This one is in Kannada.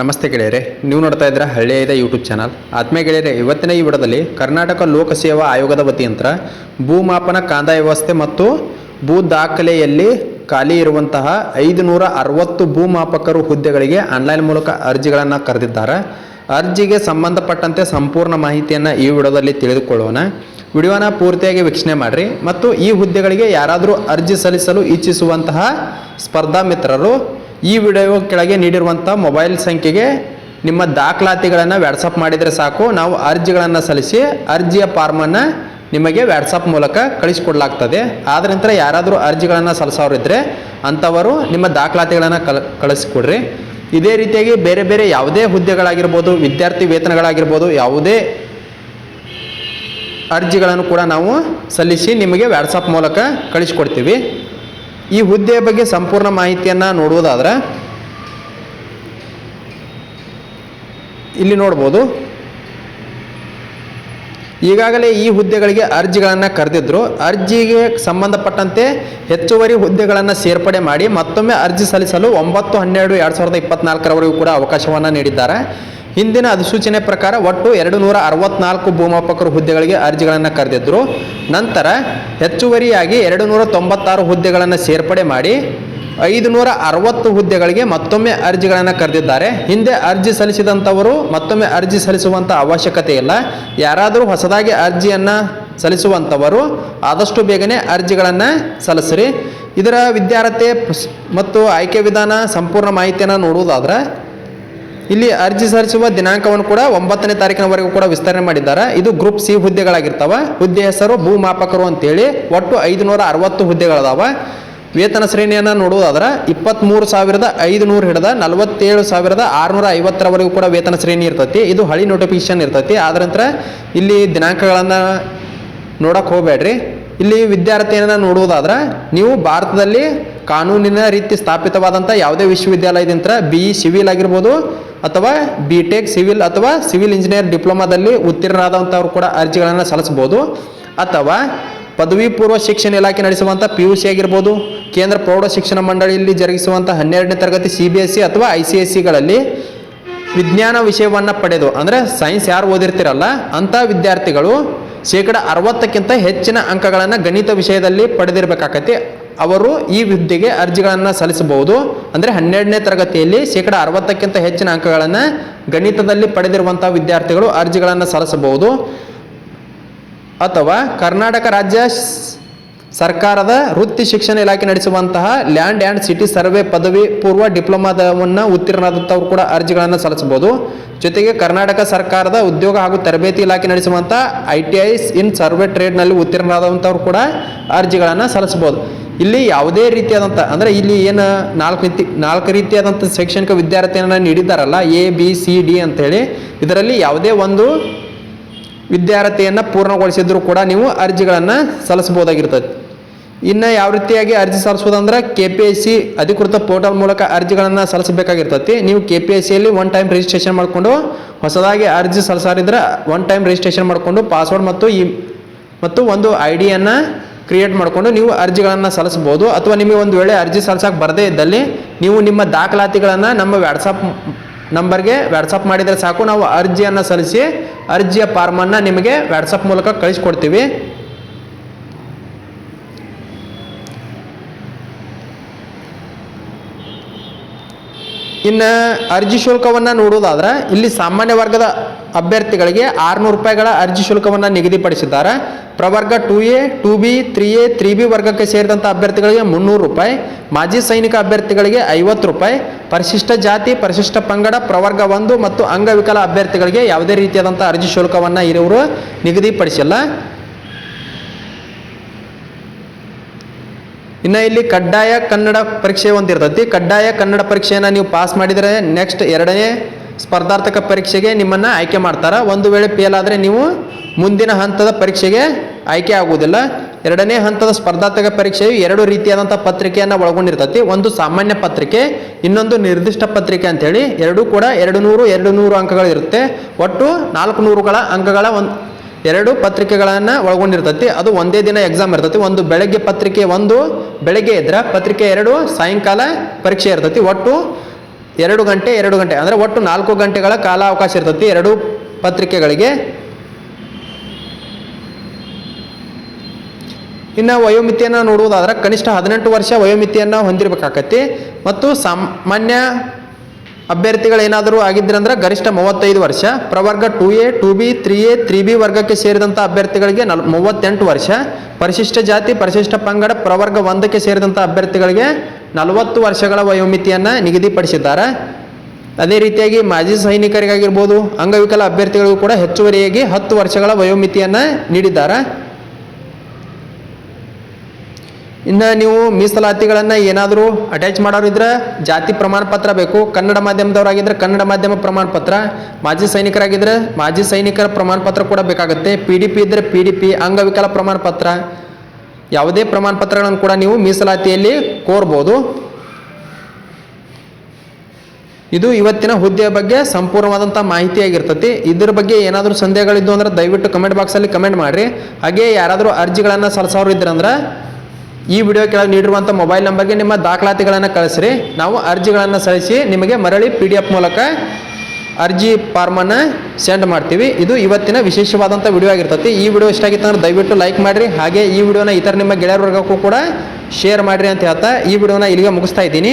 ನಮಸ್ತೆ ಗೆಳೆಯರೆ, ನೀವು ನೋಡ್ತಾ ಇದ್ದೀರಾ ಹಳ್ಳಿಯದ ಯೂಟ್ಯೂಬ್ ಚಾನಲ್ ಆತ್ಮೀಯ ಗೆಳೆಯರೆ, ಇವತ್ತಿನ ಈ ವಿಡದಲ್ಲಿ ಕರ್ನಾಟಕ ಲೋಕಸೇವಾ ಆಯೋಗದ ವತಿಯಂತ್ರ ಭೂಮಾಪನ ಕಾಂದಾಯ ವ್ಯವಸ್ಥೆ ಮತ್ತು ಭೂ ದಾಖಲೆಯಲ್ಲಿ ಖಾಲಿ ಇರುವಂತಹ ಐದು ನೂರ ಅರವತ್ತು ಭೂಮಾಪಕರು ಹುದ್ದೆಗಳಿಗೆ ಆನ್ಲೈನ್ ಮೂಲಕ ಅರ್ಜಿಗಳನ್ನು ಕರೆದಿದ್ದಾರೆ. ಅರ್ಜಿಗೆ ಸಂಬಂಧಪಟ್ಟಂತೆ ಸಂಪೂರ್ಣ ಮಾಹಿತಿಯನ್ನು ಈ ವಿಡಿಯೋದಲ್ಲಿ ತಿಳಿದುಕೊಳ್ಳೋಣ. ವಿಡಿಯೋನ ಪೂರ್ತಿಯಾಗಿ ವೀಕ್ಷಣೆ ಮಾಡಿರಿ ಮತ್ತು ಈ ಹುದ್ದೆಗಳಿಗೆ ಯಾರಾದರೂ ಅರ್ಜಿ ಸಲ್ಲಿಸಲು ಇಚ್ಛಿಸುವಂತಹ ಸ್ಪರ್ಧಾ ಮಿತ್ರರು ಈ ವಿಡಿಯೋ ಕೆಳಗೆ ನೀಡಿರುವಂಥ ಮೊಬೈಲ್ ಸಂಖ್ಯೆಗೆ ನಿಮ್ಮ ದಾಖಲಾತಿಗಳನ್ನು ವ್ಯಾಟ್ಸಪ್ ಮಾಡಿದರೆ ಸಾಕು. ನಾವು ಅರ್ಜಿಗಳನ್ನು ಸಲ್ಲಿಸಿ ಅರ್ಜಿಯ ಫಾರ್ಮನ್ನು ನಿಮಗೆ ವ್ಯಾಟ್ಸಪ್ ಮೂಲಕ ಕಳಿಸಿಕೊಡ್ಲಾಗ್ತದೆ. ಆದ ನಂತರ ಯಾರಾದರೂ ಅರ್ಜಿಗಳನ್ನು ಸಲ್ಲಿಸೋರಿದ್ದರೆ ಅಂಥವರು ನಿಮ್ಮ ದಾಖಲಾತಿಗಳನ್ನು ಕಲ್ ಕಳಿಸ್ಕೊಡ್ರಿ. ಇದೇ ರೀತಿಯಾಗಿ ಬೇರೆ ಬೇರೆ ಯಾವುದೇ ಹುದ್ದೆಗಳಾಗಿರ್ಬೋದು, ವಿದ್ಯಾರ್ಥಿ ವೇತನಗಳಾಗಿರ್ಬೋದು, ಯಾವುದೇ ಅರ್ಜಿಗಳನ್ನು ಕೂಡ ನಾವು ಸಲ್ಲಿಸಿ ನಿಮಗೆ ವ್ಯಾಟ್ಸಪ್ ಮೂಲಕ ಕಳಿಸ್ಕೊಡ್ತೀವಿ. ಈ ಹುದ್ದೆಯ ಬಗ್ಗೆ ಸಂಪೂರ್ಣ ಮಾಹಿತಿಯನ್ನು ನೋಡುವುದಾದ್ರೆ, ಇಲ್ಲಿ ನೋಡ್ಬೋದು. ಈಗಾಗಲೇ ಈ ಹುದ್ದೆಗಳಿಗೆ ಅರ್ಜಿಗಳನ್ನು ಕರೆದಿದ್ರು. ಅರ್ಜಿಗೆ ಸಂಬಂಧಪಟ್ಟಂತೆ ಹೆಚ್ಚುವರಿ ಹುದ್ದೆಗಳನ್ನು ಸೇರ್ಪಡೆ ಮಾಡಿ ಮತ್ತೊಮ್ಮೆ ಅರ್ಜಿ ಸಲ್ಲಿಸಲು ಒಂಬತ್ತು ಹನ್ನೆರಡು ಎರಡು ಸಾವಿರದ ಇಪ್ಪತ್ನಾಲ್ಕರವರೆಗೂ ಕೂಡ ಅವಕಾಶವನ್ನು ನೀಡಿದ್ದಾರೆ. ಹಿಂದಿನ ಅಧಿಸೂಚನೆ ಪ್ರಕಾರ ಒಟ್ಟು ಎರಡು ನೂರ ಅರವತ್ನಾಲ್ಕು ಭೂಮಾಪಕರು ಹುದ್ದೆಗಳಿಗೆ ಅರ್ಜಿಗಳನ್ನು ಕರೆದಿದ್ದರು ನಂತರ ಹೆಚ್ಚುವರಿಯಾಗಿ ಎರಡು ನೂರ ತೊಂಬತ್ತಾರು ಹುದ್ದೆಗಳನ್ನು ಸೇರ್ಪಡೆ ಮಾಡಿ ಐದು ನೂರ ಅರವತ್ತು ಹುದ್ದೆಗಳಿಗೆ ಮತ್ತೊಮ್ಮೆ ಅರ್ಜಿಗಳನ್ನು ಕರೆದಿದ್ದಾರೆ. ಹಿಂದೆ ಅರ್ಜಿ ಸಲ್ಲಿಸಿದಂಥವರು ಮತ್ತೊಮ್ಮೆ ಅರ್ಜಿ ಸಲ್ಲಿಸುವಂಥ ಅವಶ್ಯಕತೆ ಇಲ್ಲ. ಯಾರಾದರೂ ಹೊಸದಾಗಿ ಅರ್ಜಿಯನ್ನು ಸಲ್ಲಿಸುವಂಥವರು ಆದಷ್ಟು ಬೇಗನೆ ಅರ್ಜಿಗಳನ್ನು ಸಲ್ಲಿಸ್ರಿ. ಇದರ ವಿದ್ಯಾರ್ಥಿ ಮತ್ತು ಆಯ್ಕೆ ವಿಧಾನ ಸಂಪೂರ್ಣ ಮಾಹಿತಿಯನ್ನು ನೋಡುವುದಾದ್ರೆ ಇಲ್ಲಿ ಅರ್ಜಿ ಸಲ್ಲಿಸುವ ದಿನಾಂಕವನ್ನು ಕೂಡ ಒಂಬತ್ತನೇ ತಾರೀಕಿನವರೆಗೂ ಕೂಡ ವಿಸ್ತರಣೆ ಮಾಡಿದ್ದಾರೆ. ಇದು ಗ್ರೂಪ್ ಸಿ ಹುದ್ದೆಗಳಾಗಿರ್ತಾವ. ಹುದ್ದೆ ಹೆಸರು ಭೂಮಾಪಕರು ಅಂತೇಳಿ ಒಟ್ಟು ಐದುನೂರ ಅರವತ್ತು ಹುದ್ದೆಗಳದಾವ. ವೇತನ ಶ್ರೇಣಿಯನ್ನು ನೋಡುವುದಾದ್ರೆ ಇಪ್ಪತ್ತ್ಮೂರು ಸಾವಿರದ ಐದುನೂರು ಹಿಡಿದ ನಲವತ್ತೇಳು ಸಾವಿರದ ಆರುನೂರ ಐವತ್ತರವರೆಗೂ ಕೂಡ ವೇತನ ಶ್ರೇಣಿ ಇರ್ತೈತಿ. ಇದು ಹಳಿ ನೋಟಿಫಿಕೇಶನ್ ಇರ್ತೈತಿ. ಆದ ನಂತರ ಇಲ್ಲಿ ದಿನಾಂಕಗಳನ್ನು ನೋಡಕ್ಕೆ ಹೋಗಬೇಡ್ರಿ. ಇಲ್ಲಿ ವಿದ್ಯಾರ್ಥಿಯನ್ನು ನೋಡುವುದಾದ್ರೆ ನೀವು ಭಾರತದಲ್ಲಿ ಕಾನೂನಿನ ರೀತಿ ಸ್ಥಾಪಿತವಾದಂಥ ಯಾವುದೇ ವಿಶ್ವವಿದ್ಯಾಲಯದಿಂದ ಬಿ ಇ, ಸಿವಿಲ್ ಆಗಿರ್ಬೋದು ಅಥವಾ ಬಿ ಟೆಕ್ ಸಿವಿಲ್ ಅಥವಾ ಸಿವಿಲ್ ಇಂಜಿನಿಯರ್ ಡಿಪ್ಲೊಮಾದಲ್ಲಿ ಉತ್ತೀರ್ಣರಾದಂಥವ್ರು ಕೂಡ ಅರ್ಜಿಗಳನ್ನು ಸಲ್ಲಿಸ್ಬೋದು ಅಥವಾ ಪದವಿ ಪೂರ್ವ ಶಿಕ್ಷಣ ಇಲಾಖೆ ನಡೆಸುವಂಥ ಪಿ ಯು ಸಿ ಆಗಿರ್ಬೋದು, ಕೇಂದ್ರ ಪ್ರೌಢ ಶಿಕ್ಷಣ ಮಂಡಳಿಯಲ್ಲಿ ಜರುಗಿಸುವಂಥ ಹನ್ನೆರಡನೇ ತರಗತಿ ಸಿ ಬಿ ಎಸ್ ಸಿ ಅಥವಾ ಐ ಸಿ ಎಸ್ ಸಿಗಳಲ್ಲಿ ವಿಜ್ಞಾನ ವಿಷಯವನ್ನು ಪಡೆದು, ಅಂದರೆ ಸೈನ್ಸ್ ಯಾರು ಓದಿರ್ತಿರಲ್ಲ, ಅಂಥ ವಿದ್ಯಾರ್ಥಿಗಳು ಶೇಕಡ ಅರವತ್ತಕ್ಕಿಂತ ಹೆಚ್ಚಿನ ಅಂಕಗಳನ್ನು ಗಣಿತ ವಿಷಯದಲ್ಲಿ ಪಡೆದಿರಬೇಕಾಗತ್ತೆ ಅವರು ಈ ಹುದ್ದೆಗೆ ಅರ್ಜಿಗಳನ್ನು ಸಲ್ಲಿಸಬಹುದು. ಅಂದರೆ ಹನ್ನೆರಡನೇ ತರಗತಿಯಲ್ಲಿ ಶೇಕಡ ಅರವತ್ತಕ್ಕಿಂತ ಹೆಚ್ಚಿನ ಅಂಕಗಳನ್ನು ಗಣಿತದಲ್ಲಿ ಪಡೆದಿರುವಂಥ ವಿದ್ಯಾರ್ಥಿಗಳು ಅರ್ಜಿಗಳನ್ನು ಸಲ್ಲಿಸಬಹುದು. ಅಥವಾ ಕರ್ನಾಟಕ ರಾಜ್ಯ ಸರ್ಕಾರದ ವೃತ್ತಿ ಶಿಕ್ಷಣ ಇಲಾಖೆ ನಡೆಸುವಂತಹ ಲ್ಯಾಂಡ್ ಆ್ಯಂಡ್ ಸಿಟಿ ಸರ್ವೆ ಪದವಿ ಪೂರ್ವ ಡಿಪ್ಲೊಮಾದವನ್ನು ಉತ್ತೀರ್ಣರಾದಂಥವ್ರು ಕೂಡ ಅರ್ಜಿಗಳನ್ನು ಸಲ್ಲಿಸಬಹುದು. ಜೊತೆಗೆ ಕರ್ನಾಟಕ ಸರ್ಕಾರದ ಉದ್ಯೋಗ ಹಾಗೂ ತರಬೇತಿ ಇಲಾಖೆ ನಡೆಸುವಂಥ I T Is in survey ಟ್ರೇಡ್ನಲ್ಲಿ ಉತ್ತೀರ್ಣರಾದಂಥವ್ರು ಕೂಡ ಅರ್ಜಿಗಳನ್ನು ಸಲ್ಲಿಸಬಹುದು. ಇಲ್ಲಿ ಯಾವುದೇ ರೀತಿಯಾದಂಥ, ಅಂದರೆ ಇಲ್ಲಿ ಏನು ನಾಲ್ಕು ರೀತಿ, ನಾಲ್ಕು ರೀತಿಯಾದಂಥ ಶೈಕ್ಷಣಿಕ ವಿದ್ಯಾರ್ಥಿಯನ್ನು ನೀಡಿದ್ದಾರಲ್ಲ, ಎ, ಬಿ, ಸಿ, ಡಿ ಅಂತೇಳಿ, ಇದರಲ್ಲಿ ಯಾವುದೇ ಒಂದು ವಿದ್ಯಾರ್ಥಿಯನ್ನು ಪೂರ್ಣಗೊಳಿಸಿದ್ರೂ ಕೂಡ ನೀವು ಅರ್ಜಿಗಳನ್ನು ಸಲ್ಲಿಸಬಹುದಾಗಿರ್ತದೆ. ಇನ್ನು ಯಾವ ರೀತಿಯಾಗಿ ಅರ್ಜಿ ಸಲ್ಲಿಸೋದಂದ್ರೆ ಕೆ ಪಿ ಎಸ್ ಸಿ ಅಧಿಕೃತ ಪೋರ್ಟಲ್ ಮೂಲಕ ಅರ್ಜಿಗಳನ್ನು ಸಲ್ಲಿಸಬೇಕಾಗಿರ್ತತಿ. ನೀವು ಕೆ ಪಿ ಎಸ್ ಸಿಯಲ್ಲಿ ಒನ್ ಟೈಮ್ ರಿಜಿಸ್ಟ್ರೇಷನ್ ಮಾಡಿಕೊಂಡು ಹೊಸದಾಗಿ ಅರ್ಜಿ ಸಲ್ಲಿಸಾರಿದ್ರೆ ಒನ್ ಟೈಮ್ ರಿಜಿಸ್ಟ್ರೇಷನ್ ಮಾಡಿಕೊಂಡು ಪಾಸ್ವರ್ಡ್ ಮತ್ತು ಈ ಮತ್ತು ಒಂದು ಐ ಡಿಯನ್ನು ಕ್ರಿಯೇಟ್ ಮಾಡಿಕೊಂಡು ನೀವು ಅರ್ಜಿಗಳನ್ನು ಸಲ್ಲಿಸ್ಬೋದು ಅಥವಾ ನಿಮಗೆ ಒಂದು ವೇಳೆ ಅರ್ಜಿ ಸಲ್ಲಿಸೋಕೆ ಬರದೇ ಇದ್ದಲ್ಲಿ ನೀವು ನಿಮ್ಮ ದಾಖಲಾತಿಗಳನ್ನು ನಮ್ಮ ವ್ಯಾಟ್ಸಪ್ ನಂಬರ್ಗೆ ವ್ಯಾಟ್ಸಪ್ ಮಾಡಿದರೆ ಸಾಕು. ನಾವು ಅರ್ಜಿಯನ್ನು ಸಲ್ಲಿಸಿ ಅರ್ಜಿಯ ಫಾರ್ಮನ್ನು ನಿಮಗೆ ವ್ಯಾಟ್ಸಪ್ ಮೂಲಕ ಕಳಿಸ್ಕೊಡ್ತೀವಿ. ಇನ್ನು ಅರ್ಜಿ ಶುಲ್ಕವನ್ನು ನೋಡುವುದಾದ್ರೆ, ಇಲ್ಲಿ ಸಾಮಾನ್ಯ ವರ್ಗದ ಅಭ್ಯರ್ಥಿಗಳಿಗೆ ಆರುನೂರು ರೂಪಾಯಿಗಳ ಅರ್ಜಿ ಶುಲ್ಕವನ್ನು ನಿಗದಿಪಡಿಸಿದ್ದಾರೆ. ಪ್ರವರ್ಗ two A two B three A three B ವರ್ಗಕ್ಕೆ ಸೇರಿದಂಥ ಅಭ್ಯರ್ಥಿಗಳಿಗೆ ಮುನ್ನೂರು ರೂಪಾಯಿ, ಮಾಜಿ ಸೈನಿಕ ಅಭ್ಯರ್ಥಿಗಳಿಗೆ ಐವತ್ತು ರೂಪಾಯಿ, ಪರಿಶಿಷ್ಟ ಜಾತಿ, ಪರಿಶಿಷ್ಟ ಪಂಗಡ, ಪ್ರವರ್ಗ ಒಂದು ಮತ್ತು ಅಂಗವಿಕಲ ಅಭ್ಯರ್ಥಿಗಳಿಗೆ ಯಾವುದೇ ರೀತಿಯಾದಂಥ ಅರ್ಜಿ ಶುಲ್ಕವನ್ನು ಇರುವರು ನಿಗದಿಪಡಿಸಿಲ್ಲ. ಇನ್ನು ಇಲ್ಲಿ ಕಡ್ಡಾಯ ಕನ್ನಡ ಪರೀಕ್ಷೆ ಒಂದು ಇರ್ತೈತಿ. ಕಡ್ಡಾಯ ಕನ್ನಡ ಪರೀಕ್ಷೆಯನ್ನು ನೀವು ಪಾಸ್ ಮಾಡಿದರೆ ನೆಕ್ಸ್ಟ್ ಎರಡನೇ ಸ್ಪರ್ಧಾರ್ಥಕ ಪರೀಕ್ಷೆಗೆ ನಿಮ್ಮನ್ನು ಆಯ್ಕೆ ಮಾಡ್ತಾರೆ. ಒಂದು ವೇಳೆ ಫೇಲ್ ಆದರೆ ನೀವು ಮುಂದಿನ ಹಂತದ ಪರೀಕ್ಷೆಗೆ ಆಯ್ಕೆ ಆಗುವುದಿಲ್ಲ. ಎರಡನೇ ಹಂತದ ಸ್ಪರ್ಧಾತ್ಮಕ ಪರೀಕ್ಷೆಯು ಎರಡು ರೀತಿಯಾದಂಥ ಪತ್ರಿಕೆಯನ್ನು ಒಳಗೊಂಡಿರ್ತೈತಿ. ಒಂದು ಸಾಮಾನ್ಯ ಪತ್ರಿಕೆ, ಇನ್ನೊಂದು ನಿರ್ದಿಷ್ಟ ಪತ್ರಿಕೆ ಅಂತೇಳಿ ಎರಡೂ ಕೂಡ ಎರಡು ನೂರು ಎರಡು ನೂರು ಅಂಕಗಳಿರುತ್ತೆ. ಒಟ್ಟು ನಾಲ್ಕು ನೂರುಗಳ ಅಂಕಗಳ ಒಂದು ಎರಡು ಪತ್ರಿಕೆಗಳನ್ನು ಒಳಗೊಂಡಿರ್ತತಿ, ಅದು ಒಂದೇ ದಿನ ಎಕ್ಸಾಮ್ ಇರ್ತತಿ. ಒಂದು ಬೆಳಗ್ಗೆ ಪತ್ರಿಕೆ ಒಂದು, ಬೆಳಗ್ಗೆ ಇದ್ರೆ ಪತ್ರಿಕೆ ಎರಡು, ಸಾಯಂಕಾಲ ಪರೀಕ್ಷೆ ಇರ್ತತಿ. ಒಟ್ಟು ಎರಡು ಗಂಟೆ ಎರಡು ಗಂಟೆ, ಅಂದರೆ ಒಟ್ಟು ನಾಲ್ಕು ಗಂಟೆಗಳ ಕಾಲಾವಕಾಶ ಇರ್ತತಿ ಎರಡು ಪತ್ರಿಕೆಗಳಿಗೆ. ಇನ್ನು ವಯೋಮಿತಿಯನ್ನು ನೋಡುವುದಾದ್ರೆ ಕನಿಷ್ಠ ಹದಿನೆಂಟು ವರ್ಷ ವಯೋಮಿತಿಯನ್ನು ಹೊಂದಿರಬೇಕಾಗತ್ತೆ ಮತ್ತು ಸಾಮಾನ್ಯ ಅಭ್ಯರ್ಥಿಗಳೇನಾದರೂ ಆಗಿದ್ರಂದ್ರೆ ಗರಿಷ್ಠ ಮೂವತ್ತೈದು ವರ್ಷ, ಪ್ರವರ್ಗ two A two B three A three B ವರ್ಗಕ್ಕೆ ಸೇರಿದಂಥ ಅಭ್ಯರ್ಥಿಗಳಿಗೆ ನಲ್, ಮೂವತ್ತೆಂಟು ವರ್ಷ, ಪರಿಶಿಷ್ಟ ಜಾತಿ, ಪರಿಶಿಷ್ಟ ಪಂಗಡ, ಪ್ರವರ್ಗ ಒಂದಕ್ಕೆ ಸೇರಿದಂಥ ಅಭ್ಯರ್ಥಿಗಳಿಗೆ ನಲವತ್ತು ವರ್ಷಗಳ ವಯೋಮಿತಿಯನ್ನು ನಿಗದಿಪಡಿಸಿದ್ದಾರೆ. ಅದೇ ರೀತಿಯಾಗಿ ಮಾಜಿ ಸೈನಿಕರಿಗಾಗಿರ್ಬೋದು, ಅಂಗವಿಕಲ ಅಭ್ಯರ್ಥಿಗಳಿಗೂ ಕೂಡ ಹೆಚ್ಚುವರಿಯಾಗಿ ಹತ್ತು ವರ್ಷಗಳ ವಯೋಮಿತಿಯನ್ನು ನೀಡಿದ್ದಾರೆ. ಇನ್ನು ನೀವು ಮೀಸಲಾತಿಗಳನ್ನು ಏನಾದರೂ ಅಟ್ಯಾಚ್ ಮಾಡೋರಿದ್ರೆ ಜಾತಿ ಪ್ರಮಾಣ ಪತ್ರ ಬೇಕು. ಕನ್ನಡ ಮಾಧ್ಯಮದವರಾಗಿದ್ದರೆ ಕನ್ನಡ ಮಾಧ್ಯಮ ಪ್ರಮಾಣ ಪತ್ರ. ಮಾಜಿ ಸೈನಿಕರಾಗಿದ್ದರೆ ಮಾಜಿ ಸೈನಿಕರ ಪ್ರಮಾಣ ಪತ್ರ ಕೂಡ ಬೇಕಾಗುತ್ತೆ. ಪಿ ಡಿ ಪಿ ಇದ್ದರೆ ಪಿ ಡಿ ಪಿ ಅಂಗವಿಕಲ ಪ್ರಮಾಣ ಪತ್ರ. ಯಾವುದೇ ಪ್ರಮಾಣ ಪತ್ರಗಳನ್ನು ಕೂಡ ನೀವು ಮೀಸಲಾತಿಯಲ್ಲಿ ಕೋರ್ಬೋದು. ಇದು ಇವತ್ತಿನ ಹುದ್ದೆಯ ಬಗ್ಗೆ ಸಂಪೂರ್ಣವಾದಂಥ ಆಗಿರ್ತತಿ ಇದ್ರ ಬಗ್ಗೆ ಏನಾದರೂ ಸಂದೇಹಗಳಿದ್ದು ಅಂದ್ರೆ ದಯವಿಟ್ಟು ಕಮೆಂಟ್ ಬಾಕ್ಸಲ್ಲಿ ಕಮೆಂಟ್ ಮಾಡಿರಿ. ಹಾಗೆ ಯಾರಾದರೂ ಅರ್ಜಿಗಳನ್ನು ಸಲ್ಲಿಸೋರು ಇದ್ರಂದ್ರೆ ಈ ವಿಡಿಯೋ ಕೆಳಗೆ ನೀಡಿರುವಂಥ ಮೊಬೈಲ್ ನಂಬರ್ಗೆ ನಿಮ್ಮ ದಾಖಲಾತಿಗಳನ್ನು ಕಳಿಸ್ರಿ. ನಾವು ಅರ್ಜಿಗಳನ್ನು ಸಲ್ಲಿಸಿ ನಿಮಗೆ ಮರಳಿ ಪಿ ಡಿ ಎಫ್ ಮೂಲಕ ಅರ್ಜಿ ಫಾರ್ಮನ್ನು ಸೆಂಡ್ ಮಾಡ್ತೀವಿ. ಇದು ಇವತ್ತಿನ ವಿಶೇಷವಾದಂಥ ವಿಡಿಯೋ ಆಗಿರ್ತೈತಿ. ಈ ವಿಡಿಯೋ ಇಷ್ಟ ಆಗಿತ್ತು ಅಂದ್ರೆ ದಯವಿಟ್ಟು ಲೈಕ್ ಮಾಡಿರಿ. ಹಾಗೆ ಈ ವಿಡಿಯೋನ ಇತರ ನಿಮ್ಮ ಗೆಳೆಯರ ವರ್ಗಕ್ಕೂ ಕೂಡ ಶೇರ್ ಮಾಡಿರಿ ಅಂತ ಹೇಳ್ತಾ ಈ ವಿಡಿಯೋನ ಇಲ್ಲಿಗೆ ಮುಗಿಸ್ತಾ ಇದ್ದೀನಿ.